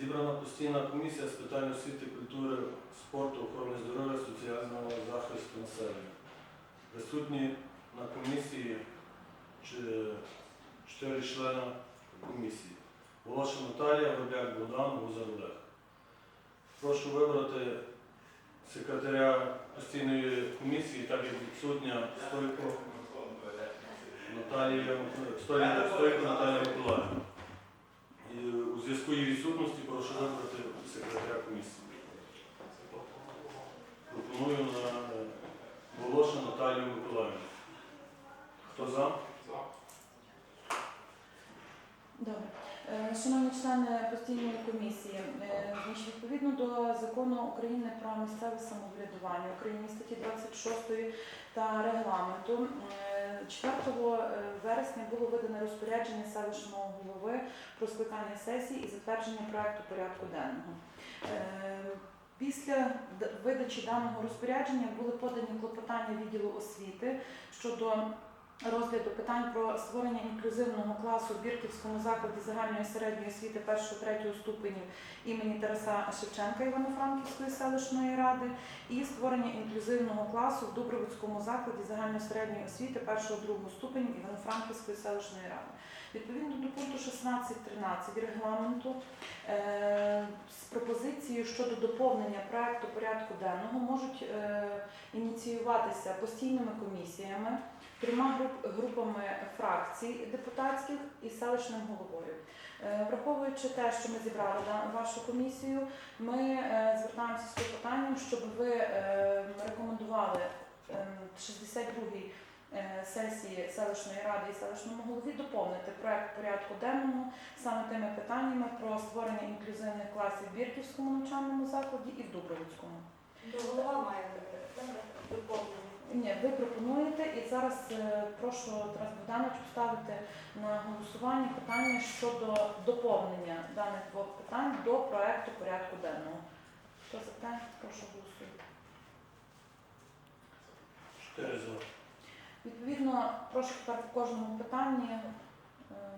Зібрана постійна комісія з питань освіти, культури, спорту, охорони здоров'я, соціального захисту населення. Присутні на комісії чотири члени комісії. Волошин Наталія, Робяк Богдан, Гузар Олег. Прошу вибрати секретаря постійної комісії, так як відсутня Стойко Наталія Стойко Наталія Миколаївна. Зв'язку її відсутності прошу вибрати секретаря комісії. Пропоную на Волошин Наталію Миколаївну. Хто за? Добре. Е, Шановні члени постійної комісії, е, значить, відповідно до закону України про місцеве самоврядування України статті 26 та регламенту, е, 4 вересня було видане розпорядження селищного голови про скликання сесії і затвердження проекту порядку денного. Е, Після видачі даного розпорядження були подані клопотання відділу освіти щодо розгляду питань про створення інклюзивного класу в Бірківському закладі загальної середньої освіти 1-3 ступенів імені Тараса Шевченка Івано-Франківської селищної ради і створення інклюзивного класу в Дубровицькому закладі загальної середньої освіти 1-2 ступенів Івано-Франківської селищної ради. Відповідно до пункту 16.13 регламенту е, з пропозицією щодо доповнення проекту порядку денного можуть е, ініціюватися постійними комісіями трьома групами фракцій депутатських і селищним головою. Е, Враховуючи те, що ми зібрали вашу комісію, ми е, звертаємося з питанням, щоб ви е, рекомендували е, 62-й е, сесії селищної ради і селищному голові доповнити проект порядку денного саме тими питаннями про створення інклюзивних класів в Бірківському навчальному закладі і в Дубровицькому. Голова має. Ні, ви пропонуєте і зараз е, прошу Тарас Богданович поставити на голосування питання щодо доповнення даних двох питань до проекту порядку денного. Хто за те, прошу голосуйте. Чотири за. Відповідно, прошу тепер по кожному питанні. е,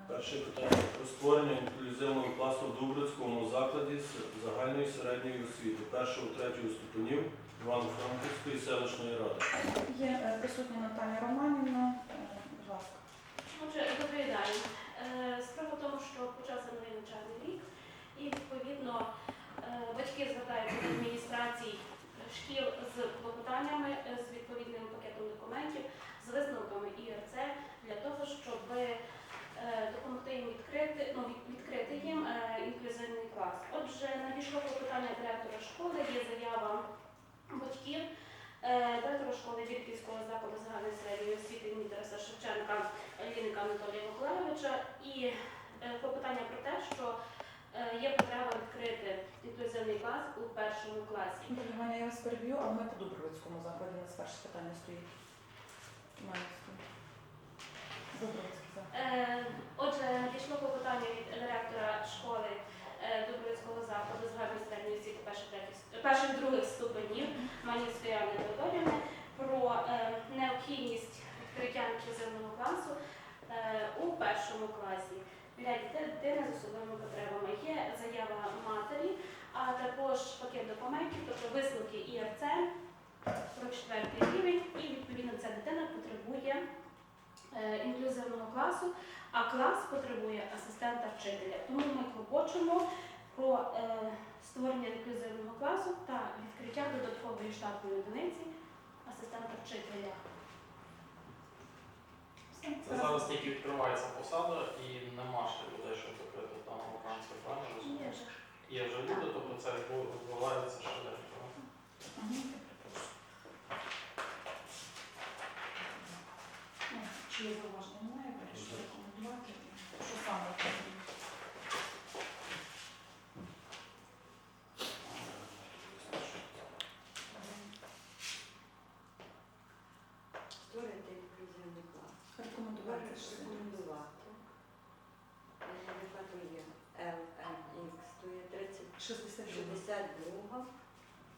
Перше питання про створення інклюзивного класу в Дубрицькому закладі з загальної середньої освіти першого третього ступенів Івано-Франківської селищної ради. Є е, присутня Наталія Романівна. Е, Будь ласка. Отже, доповідаю. Е, Справа в тому, що почався новий навчальний рік, і відповідно е, батьки звертаються до адміністрацій шкіл з клопотаннями, е, з відповідним пакетом документів, з висновками ІРЦ для того, щоб е, допомогти їм відкрити, ну, від- відкрити їм е, інклюзивний клас. Отже, надійшло клопотання директора школи, є заява батьків. Е, Директора школи Вірківського закладу загальної середньої освіти імені Тараса Шевченка Ліника Анатолія Миколайовича і е, клопотання про те, що е, є потреба відкрити інклюзивний клас у першому класі. Добре, Ваня, я вас переб'ю, а ми по Дубровицькому закладі у нас перше питання стоїть. У мене. Е, Отже, надійшло клопотання від директора школи Дубровицького закладу загальної середньої освіти перших других ступенів Манівської Анни про необхідність відкриття інклюзивного класу у першому класі для дітей дитини з особливими потребами. Є заява матері, а також пакет документів, тобто висновки ІРЦ про четвертий рівень, і відповідно ця дитина потребує е, інклюзивного класу, а клас потребує асистента вчителя. Тому ми клопочемо про е, створення інклюзивного класу та відкриття додаткової штатної одиниці асистента вчителя. Це зараз тільки відкривається посада і нема ще людей, щоб закрити там вакансію, правильно розумію? Є вже люди, тобто це відбувається швиденько. Чи є зауваження? Немає, прошу рекомендувати. Що саме потрібно? Створити інклюзивний клас. Рекомендувати. що це. Рекомендувати. Е, Яка то є? LMX, то є 30, 62. 62,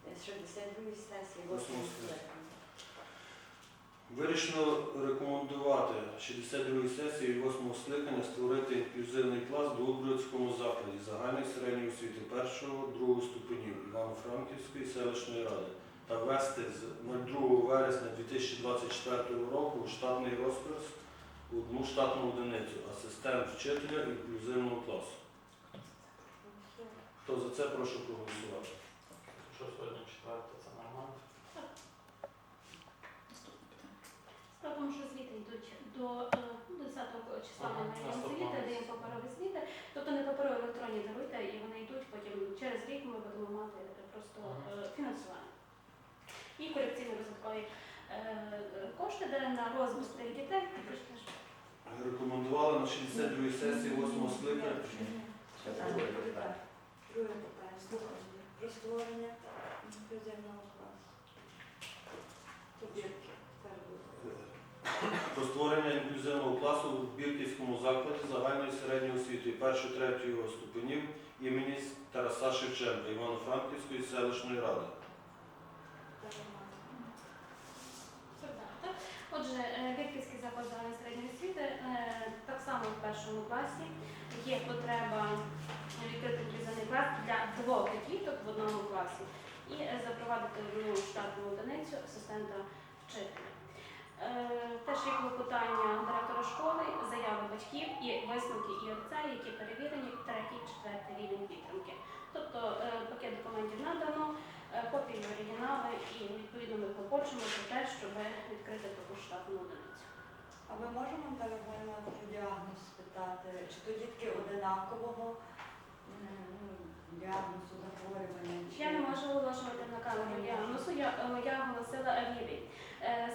е, 62 сесії, 8 скликання. Вирішено рекомендувати 62 сесії 8 скликання створити інклюзивний клас в Долбрицькому закладі загальної середньої освіти першого, другого ступенів Івано-Франківської селищної ради та ввести з 02 вересня 2024 року штатний розпис одну штатну одиницю асистент вчителя інклюзивного класу. Хто за це прошу проголосувати? Якщо сьогодні четверте, це нормально. Наступне питання. Справа в тому, що звіти йдуть до е, ну, 10 числа Ага, ми даємо наступного звіти, місяця. даємо паперові звіти. Тобто не паперові електронні даруйте, і вони йдуть потім через рік ми будемо мати просто Ага. е, фінансування. І корекційно-розвиткові е, кошти, де на розвиток дітей. Рекомендували на 62 сесії 8 скликання. Питання. Друге питання. Друге питання. Про створення інклюзивного класу. Побірки. Про створення інклюзивного класу в Бірківському закладі загальної середньої освіти 1-3 ступенів імені Тараса Шевченка Івано-Франківської селищної ради. Отже, е, Вірківський заклад загальної середньої освіти е, само в першому класі є потреба відкрити інклюзивний клас для двох діток в одному класі і запровадити одну штатну одиницю асистента вчителя. Е, Теж є клопотання директора школи, заяви батьків і висновки ІРЦ, які перевірені третій, четвертий рівень підтримки. Тобто е, пакет документів надано, е, копії оригінали і відповідно ми клопочемо про те, щоб відкрити таку штатну одиницю. А ми можемо про діагноз спитати, чи то дітки одинакового діагнозу захворювання? чи- Я не можу оголошувати на камеру діагнозу, я, е, я оголосила рівень.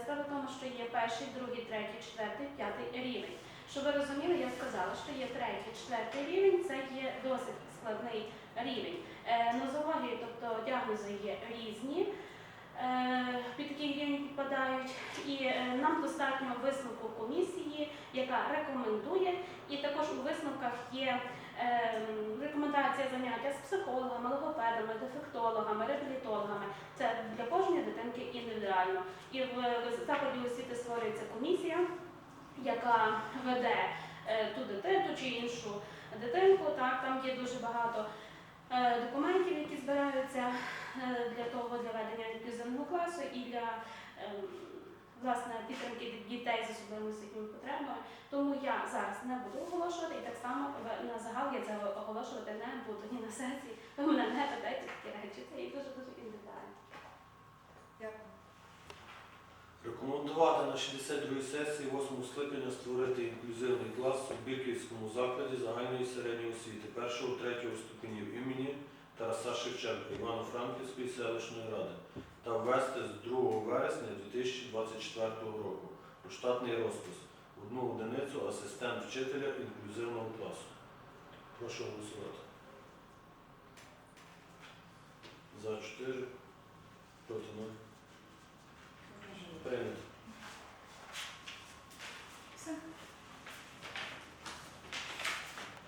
Справа в тому, що є перший, другий, третій, четвертий, п'ятий рівень. Щоб ви розуміли, я сказала, що є третій, четвертий рівень, це є досить складний рівень. Е, Нозології, тобто діагнози є різні. е, Під який рівень підпадають, і нам достатньо висновку яка рекомендує, і також у висновках є Ем, рекомендація заняття з психологами, логопедами, дефектологами, реабілітологами. Це для кожної дитинки індивідуально. І в закладі освіти створюється комісія, яка веде е, ту дитину чи іншу дитинку. Так, там є дуже багато е, документів, які збираються е, для того для ведення інклюзивного класу і для ем, власне підтримки дітей з особливими освітніми потребами. Тому я зараз не буду оголошувати і так само на загал я це оголошувати не буду ні на сесії. Ви мене не питайте такі речі. Це є дуже дуже індивідуально. Дякую. Рекомендувати на 62-й сесії 8 скликання створити інклюзивний клас у Бірківському закладі загальної середньої освіти 1-3 ступенів імені Тараса Шевченка Івано-Франківської селищної ради та ввести з 2 вересня 2024 року у штатний розпис одну одиницю асистент вчителя інклюзивного класу. Прошу голосувати. За 4. Проти 0. Прийнято.